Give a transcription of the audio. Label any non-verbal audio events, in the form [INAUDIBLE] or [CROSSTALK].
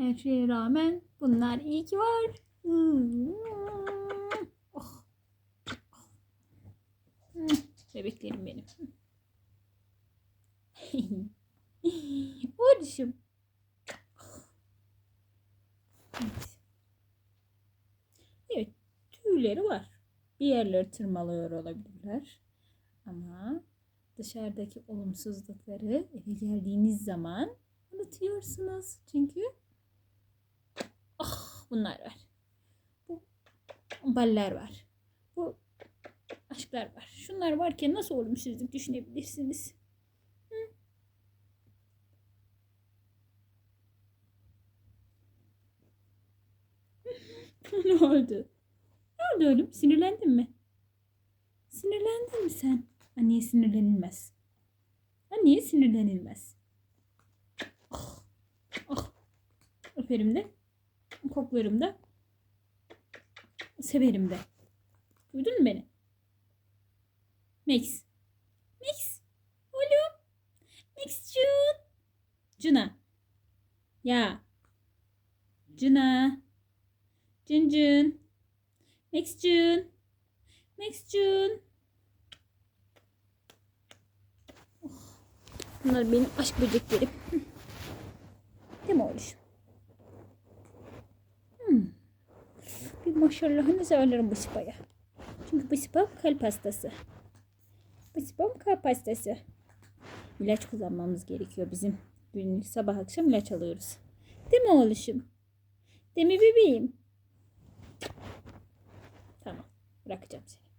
Her şeye rağmen bunlar iyi ki var. Oh. Bebeklerim benim. Oğluşum. Evet. Evet, tüyleri var. Bir yerleri tırmalıyor olabilirler. Ama dışarıdaki olumsuzlukları eve geldiğiniz zaman unutuyorsunuz. Çünkü bunlar var. Bu baller var. Bu aşklar var. Şunlar varken nasıl olumsuzluk düşünebilirsiniz? Hı? [LAUGHS] ne oldu? Ne oldu oğlum? Sinirlendin mi? Sinirlendin mi sen? Anneye sinirlenilmez. Anneye sinirlenilmez. Ah, ah. Öperim de. Koklarım da. Severim de. Duydun mu beni? Max. Max. Oğlum. Max Jun. Cuna. Ya. Cuna. Cun Cun. Max Jun. Max Jun. Oh, Bunlar benim aşk böceklerim. Değil mi oğlum? Bir maşallahınızı alırım bu sıpaya. Çünkü bu sıpa kalp hastası. Bu sıpam kalp hastası. İlaç kullanmamız gerekiyor bizim. Günlük sabah akşam ilaç alıyoruz. Değil mi oğluşum? Değil mi bebeğim? Tamam. Bırakacağım seni.